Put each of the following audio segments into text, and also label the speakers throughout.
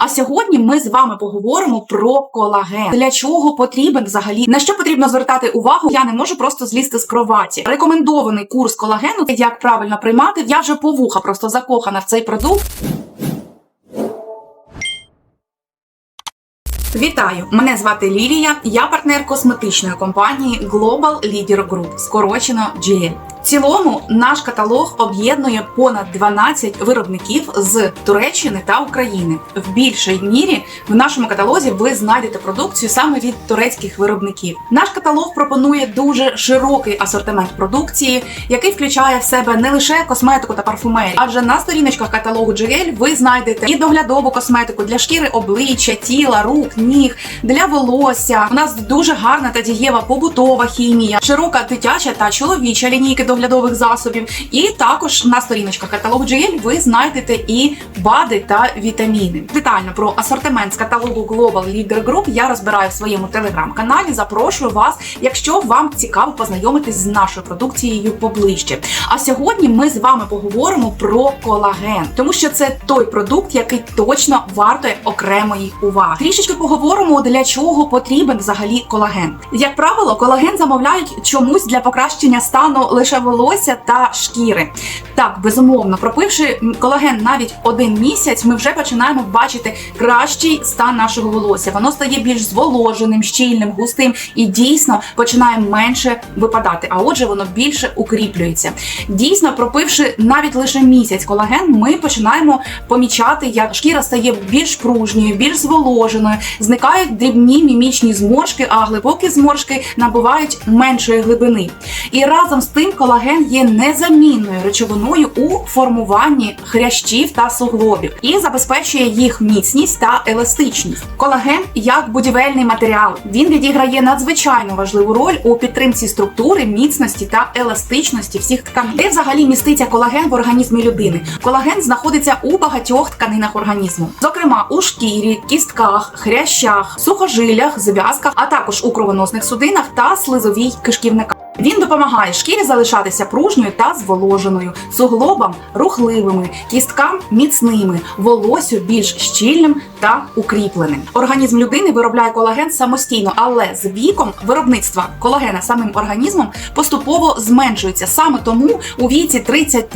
Speaker 1: А сьогодні ми з вами поговоримо про колаген. Для чого потрібен взагалі? На що потрібно звертати увагу? Я не можу просто злізти з кроваті. Рекомендований курс колагену, як правильно приймати. Я вже по вуха просто закохана в цей продукт. Вітаю! Мене звати Лілія. Я партнер косметичної компанії Global Leader Group, скорочено GL. Цілому наш каталог об'єднує понад 12 виробників з Туреччини та України. В більшій мірі в нашому каталозі ви знайдете продукцію саме від турецьких виробників. Наш каталог пропонує дуже широкий асортимент продукції, який включає в себе не лише косметику та парфумерію, адже на сторіночках каталогу GL ви знайдете і доглядову косметику для шкіри обличчя, тіла, рук, ніг, для волосся. У нас дуже гарна та дієва побутова хімія, широка дитяча та чоловіча лінійки доглядових засобів. І також на сторіночках каталогу GL ви знайдете і БАДи та вітаміни. Детально про асортимент з каталогу Global Leader Group я розбираю в своєму телеграм-каналі. Запрошую вас, якщо вам цікаво познайомитись з нашою продукцією поближче. А сьогодні ми з вами поговоримо про колаген, тому що це той продукт, який точно вартує окремої уваги. Трішечки поговоримо, для чого потрібен взагалі колаген. Як правило, колаген замовляють чомусь для покращення стану лише волосся та шкіри. Так, безумовно, пропивши колаген навіть один місяць, ми вже починаємо бачити кращий стан нашого волосся. Воно стає більш зволоженим, щільним, густим і дійсно починає менше випадати. А отже, воно більше укріплюється. Дійсно, пропивши навіть лише місяць колаген, ми починаємо помічати, як шкіра стає більш пружньою, більш зволоженою, зникають дрібні мімічні зморшки, а глибокі зморшки набувають меншої глибини. І разом з тим колаген є незамінною речовиною у формуванні хрящів та суглобів і забезпечує їх міцність та еластичність. Колаген як будівельний матеріал. Він відіграє надзвичайно важливу роль у підтримці структури, міцності та еластичності всіх тканин. Де взагалі міститься колаген в організмі людини? Колаген знаходиться у багатьох тканинах організму, зокрема у шкірі, кістках, хрящах, сухожилях, зв'язках, а також у кровоносних судинах та слизовій кишківниках. Він допомагає шкірі залишатися пружньою та зволоженою, суглобам рухливими, кісткам міцними, волосю більш щільним та укріпленим. Організм людини виробляє колаген самостійно, але з віком виробництва колагена самим організмом поступово зменшується. Саме тому у віці 30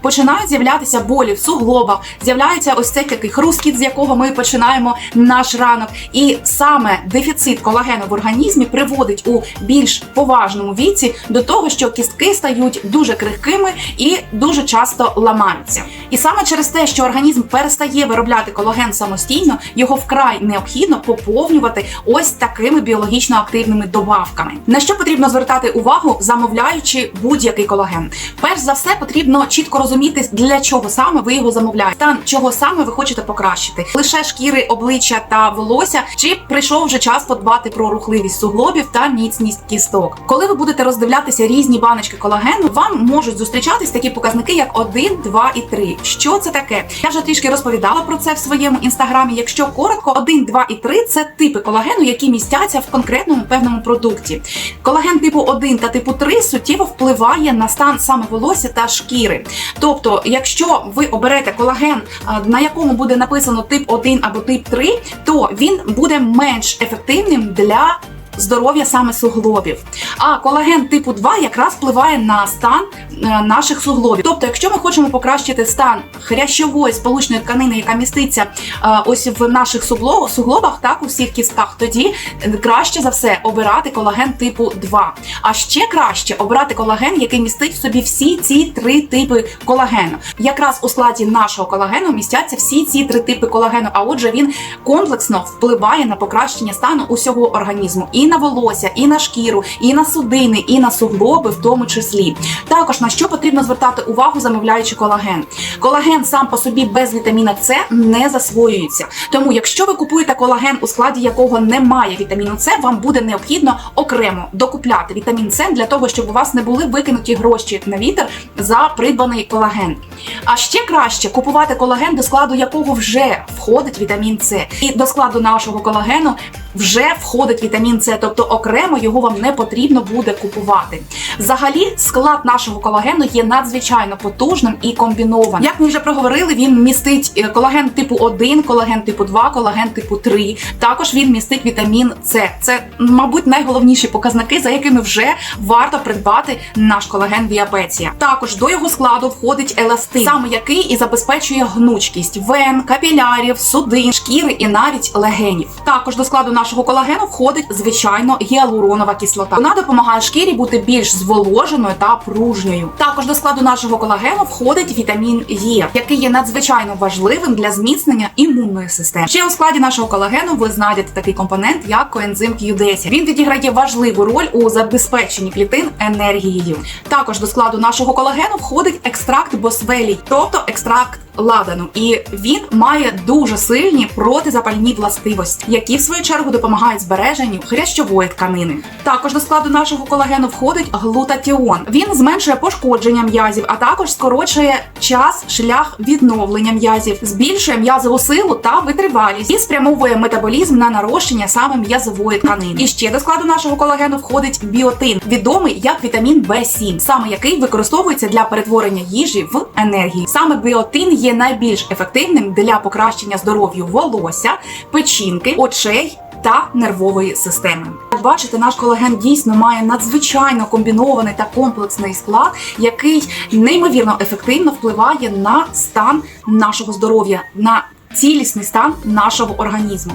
Speaker 1: починають з'являтися болі в суглобах, з'являється ось цей такий хрускіт, з якого ми починаємо наш ранок. І саме дефіцит колагену в організмі приводить у більш поважному віці до того, що кістки стають дуже крихкими і дуже часто ламаються. І саме через те, що організм перестає виробляти колаген самостійно, його вкрай необхідно поповнювати ось такими біологічно активними добавками. На що потрібно звертати увагу, замовляючи будь-який колаген? Перш за все, потрібно чітко розуміти, для чого саме ви його замовляєте, стан чого саме ви хочете покращити, лише шкіри, обличчя та волосся, чи прийшов вже час подбати про рухливість суглобів та міцність кісток. Коли ви будете роздивлятися різні баночки колагену, вам можуть зустрічатись такі показники, як 1, 2 і 3. Що це таке? Я вже трішки розповідала про це в своєму інстаграмі. Якщо коротко, 1, 2 і 3 – це типи колагену, які містяться в конкретному певному продукті. Колаген типу 1 та типу 3 суттєво впливає на стан саме волосся та шкіри. Тобто, якщо ви оберете колаген, на якому буде написано тип 1 або тип 3, то він буде менш ефективним для здоров'я саме суглобів. А колаген типу 2 якраз впливає на стан е, наших суглобів. Тобто, якщо ми хочемо покращити стан хрящової сполучної тканини, яка міститься е, ось в наших суглобах, так у всіх кістках, тоді краще за все обирати колаген типу 2. А ще краще обирати колаген, який містить в собі всі ці три типи колагену. Якраз у складі нашого колагену містяться всі ці три типи колагену. А отже, він комплексно впливає на покращення стану усього організму. І і на волосся, і на шкіру, і на судини, і на суглоби, в тому числі. Також на що потрібно звертати увагу, замовляючи колаген. Колаген сам по собі без вітаміна С не засвоюється. Тому, якщо ви купуєте колаген, у складі якого немає вітаміну С, вам буде необхідно окремо докупляти вітамін С для того, щоб у вас не були викинуті гроші на вітер за придбаний колаген. А ще краще купувати колаген, до складу якого вже входить вітамін С. І до складу нашого колагену вже входить вітамін С, тобто окремо його вам не потрібно буде купувати. Взагалі, склад нашого колагену є надзвичайно потужним і комбінованим. Як ми вже проговорили, він містить е, колаген типу 1, колаген типу 2, колаген типу 3. Також він містить вітамін С. Це, мабуть, найголовніші показники, за якими вже варто придбати наш колаген Віапеція. Також до його складу входить еластин, саме який і забезпечує гнучкість вен, капілярів, судин, шкіри і навіть легенів. Також до складу нашого колагену входить звичайно гіалуронова кислота. Вона допомагає шкірі бути більш зволоженою та пружньою. Також до складу нашого колагену входить вітамін Е, який є надзвичайно важливим для зміцнення імунної системи. Ще у складі нашого колагену ви знайдете такий компонент, як коензим Q10. Він відіграє важливу роль у забезпеченні клітин енергією. Також до складу нашого колагену входить екстракт босвелій, тобто екстракт ладану, і він має дуже сильні протизапальні властивості, які в свою чергу допомагають збереженню хрящової тканини. Також до складу нашого колагену входить глутатіон. Він зменшує пошкодження м'язів, а також скорочує час шлях відновлення м'язів, збільшує м'язову силу та витривалість і спрямовує метаболізм на нарощення саме м'язової тканини. І ще до складу нашого колагену входить біотин, відомий як вітамін В7, саме який використовується для перетворення їжі в енергію. Саме біотин є найбільш ефективним для покращення здоров'я волосся, печінки, очей. Та нервової системи. Як бачите, наш колаген дійсно має надзвичайно комбінований та комплексний склад, який неймовірно ефективно впливає на стан нашого здоров'я, на цілісний стан нашого організму.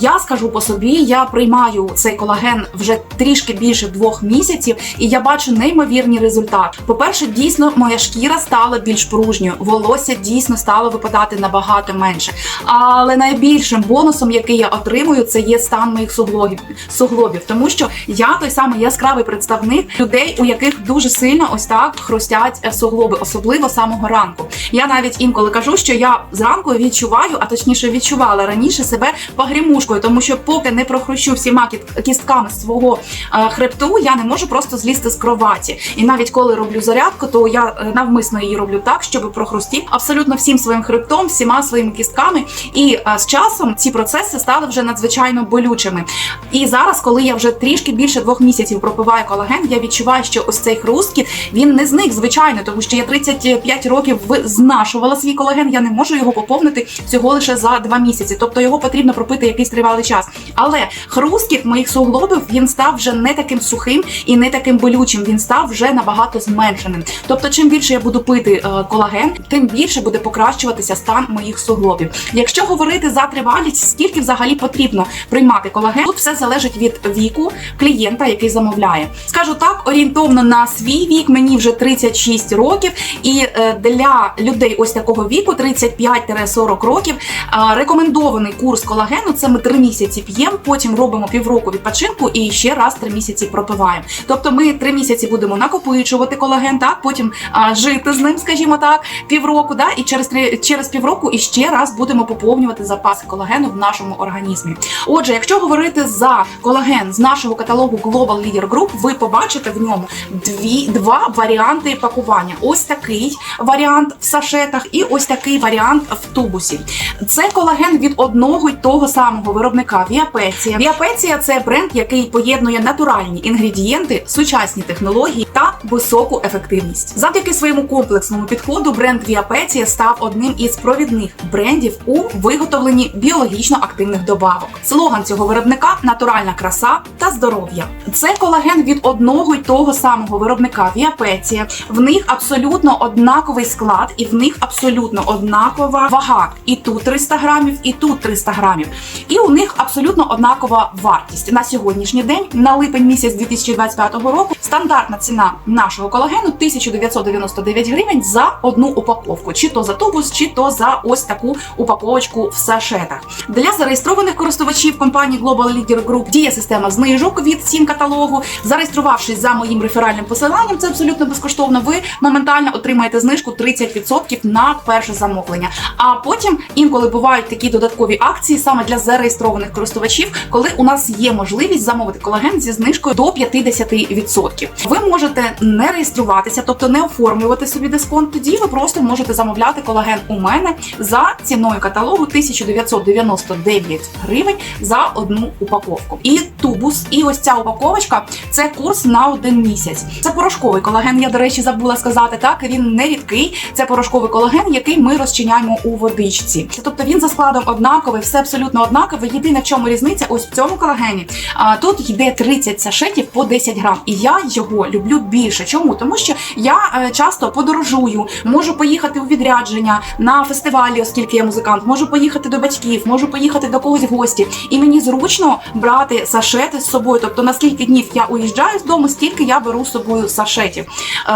Speaker 1: Я скажу по собі, я приймаю цей колаген вже трішки більше двох місяців, і я бачу неймовірні результати. По-перше, дійсно моя шкіра стала більш пружньою, волосся дійсно стало випадати набагато менше. Але найбільшим бонусом, який я отримую, це є стан моїх суглобів, суглобів, тому що я той самий яскравий представник людей, у яких дуже сильно ось так хрустять е, суглоби, особливо самого ранку. Я навіть інколи кажу, що я зранку відчуваю, а точніше відчувала раніше себе погрімушкою, тому що поки не прохрущу всіма кістками свого е, хребту, я не можу просто злізти з кроваті. І навіть коли роблю зарядку, то я е, навмисно її роблю так, щоб прохрустів абсолютно всім своїм хребтом, всіма своїми кістками. І е, з часом ці процеси стали вже надзвичайно болючими. І зараз, коли я вже трішки більше двох місяців пропиваю колаген, я відчуваю, що ось цей хрусткіт він не зник, звичайно, тому що я 35 років знашувала свій колаген. Я не можу його поповнити всього лише за два місяці. Тобто його потрібно пропити якийсь тривалий час. Але хрусткіт моїх суглобів він став вже не таким сухим і не таким болючим. Він став вже набагато зменшеним. Тобто, чим більше я буду пити е, колаген, тим більше буде покращуватися стан моїх суглобів. Якщо говорити за тривалість, скільки взагалі потрібно приймати колаген, тут все залежить від віку клієнта, який замовляє. Скажу так, орієнтовно на свій вік мені вже 36 років, і е, для людей ось такого віку, 35-40 років, рекомендований курс колагену це ми 3 місяці п'ємо, потім робимо півроку відпочинку і ще раз 3 місяці пропиваємо. Тобто ми 3 місяці будемо накопичувати колаген, так потім жити з ним, скажімо так, півроку, да, і через три через півроку і ще раз будемо поповнювати запаси колагену в нашому організмі. Отже, якщо говорити за колаген з нашого каталогу Global Leader Group, ви побачите в ньому дві два варіанти пакування. Ось такий варіант в сашетах, і ось такий варіант в тубусі. Це колаген від одного й того самого виробника Віапеція. Віапеція це бренд, який поєднує натуральні інгредієнти, сучасні технології та високу ефективність. Завдяки своєму комплексному підходу бренд Віапеція став одним із провідних брендів у виготовленні біологічно активних добавок. Слоган цього виробника натуральна краса та здоров'я. Це колаген від одного й того самого виробника Віапеція. В них абсолютно однаковий склад, і в них абсолютно однакова вага. І тут 300 грамів, і тут 300 грамів. І у них абсолютно однакова вартість. На сьогоднішній день, на липень місяць 2025 року, стандартна ціна нашого колагену 1999 гривень за одну упаковку, чи то за тубус, чи то за ось таку упаковочку в сашетах. Для зареєстрованих користувачів компанії Global Leader Group діє система знижок від цін каталогу. Зареєструвавшись за моїм реферальним посиланням, це абсолютно безкоштовно. Ви моментально отримаєте знижку 30% на перше замовлення. А потім інколи бувають такі додаткові акції саме для зареєстрованих користувачів, коли у нас є можливість замовити колаген зі знижкою до 50%. Ви можете не реєструватися, тобто не оформлювати собі дисконт. Тоді ви просто можете замовляти колаген у мене за ціною каталогу 1999 гривень за одну упаковку. І тубус, і ось ця упаковочка це курс на один місяць. Це порошковий колаген. Я до речі забула сказати. Так він не рідкий. Це порошковий колаген, який ми розчиняємо у водичці. Тобто він за складом однаковий, все абсолютно однакове. Єдине в чому різниця, ось в цьому колагені. А тут йде 30 сашетів по 10 грам. І я його люблю більше. Чому? Тому що я е, часто подорожую, можу поїхати у відрядження на фестивалі, оскільки я музикант, можу поїхати до батьків, можу поїхати до когось в гості. І мені зручно брати сашети з собою. Тобто на скільки днів я уїжджаю з дому, стільки я беру з собою сашетів.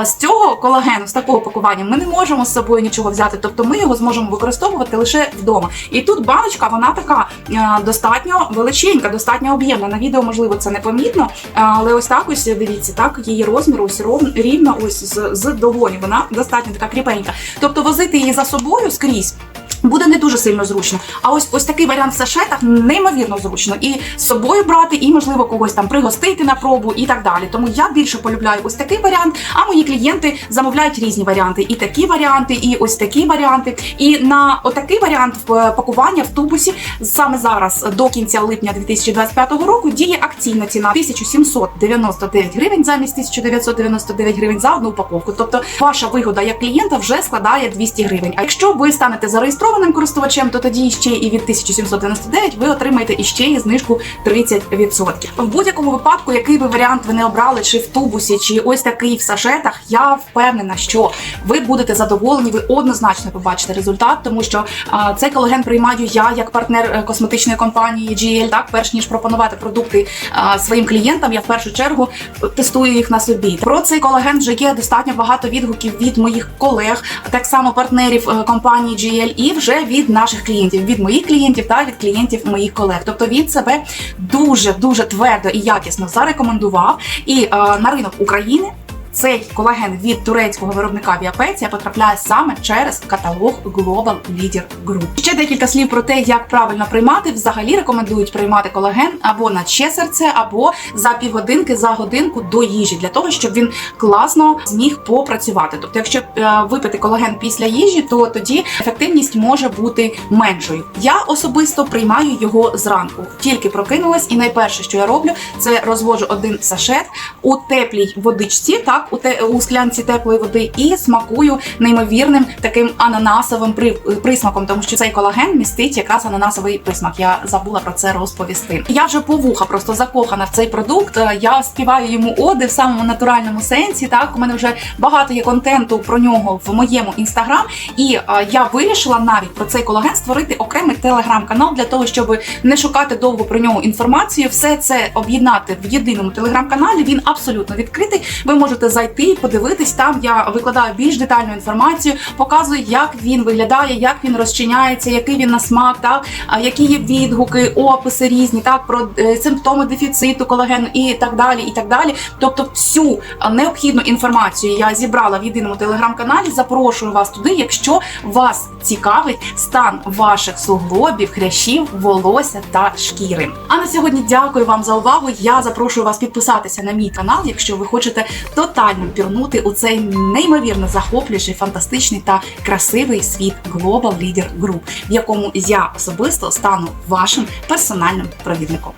Speaker 1: Е, З цього колагену, з такого пакування, ми не можемо з собою нічого взяти. Тобто ми його зможемо використовувати лише вдома. І тут баночка, вона така е, достатньо величенька, достатньо об'ємна. На відео можливо це не помітно, е, але ось так ось дивіться, так її розмір ось рівно ось з, з долоні. Вона достатньо така кріпенька. Тобто возити її за собою скрізь. Буде не дуже сильно зручно. А ось ось такий варіант в сашетах неймовірно зручно. І з собою брати, і можливо когось там пригостити на пробу і так далі. Тому я більше полюбляю ось такий варіант. А мої клієнти замовляють різні варіанти. І такі варіанти, і ось такі варіанти. І на отакий варіант е, пакування в тубусі саме зараз до кінця липня 2025 року діє акційна ціна 1799 гривень замість 1999 гривень за одну упаковку. Тобто ваша вигода як клієнта вже складає 200 гривень. А якщо ви станете зареєстрованим користувачем, то тоді ще і від 1799 ви отримаєте іще і знижку 30%. В будь-якому випадку, який би варіант ви не обрали, чи в тубусі, чи ось такий в сашетах, я впевнена, що ви будете задоволені, ви однозначно побачите результат, тому що а, цей колаген приймаю я як партнер е, косметичної компанії GL, так перш ніж пропонувати продукти а, своїм клієнтам, я в першу чергу тестую їх на собі. Про цей колаген вже є достатньо багато відгуків від моїх колег, так само партнерів е, компанії GL і вже від наших клієнтів, від моїх клієнтів та від клієнтів моїх колег. Тобто він себе дуже дуже твердо і якісно зарекомендував. І е, на ринок України цей колаген від турецького виробника Віапеція потрапляє саме через каталог Global Leader Group. Ще декілька слів про те, як правильно приймати. Взагалі рекомендують приймати колаген або на ще серце, або за півгодинки за годинку до їжі, для того, щоб він класно зміг попрацювати. Тобто, якщо е, випити колаген після їжі, то тоді ефективність може бути меншою. Я особисто приймаю його зранку. Тільки прокинулась, і найперше, що я роблю, це розвожу один сашет у теплій водичці, так у те у склянці теплої води, і смакую неймовірним таким ананасовим при, присмаком, тому що цей колаген містить якраз ананасовий присмак. Я забула про це розповісти. Я вже по вуха просто закохана в цей продукт. Я співаю йому оди в самому натуральному сенсі. Так у мене вже багато є контенту про нього в моєму інстаграм, і е, я вирішила навіть про цей колаген створити окремий телеграм-канал для того, щоб не шукати довго про нього інформацію. Все це об'єднати в єдиному телеграм-каналі. Він абсолютно відкритий. Ви можете зайти, і подивитись. Там я викладаю більш детальну інформацію, показую, як він виглядає, як він розчиняється, який він на смак, так які є відгуки, описи різні, так про е, симптоми дефіциту колагену і так далі. І так далі. Тобто, всю необхідну інформацію я зібрала в єдиному телеграм-каналі. Запрошую вас туди, якщо вас цікавить стан ваших суглобів, хрящів, волосся та шкіри. А на сьогодні дякую вам за увагу. Я запрошую вас підписатися на мій канал, якщо ви хочете тотально пірнути у цей неймовірно захоплюючий, фантастичний та красивий світ Global Leader Group, в якому я особисто стану вашим персональним провідником.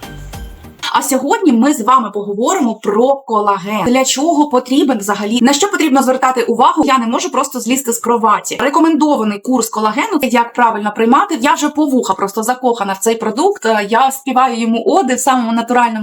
Speaker 1: А сьогодні ми з вами поговоримо про колаген. Для чого потрібен взагалі на що потрібно звертати увагу? Я не можу просто злізти з кроваті. Рекомендований курс колагену, як правильно приймати. Я вже по вуха просто закохана в цей продукт. Я співаю йому оди в самому натуральному.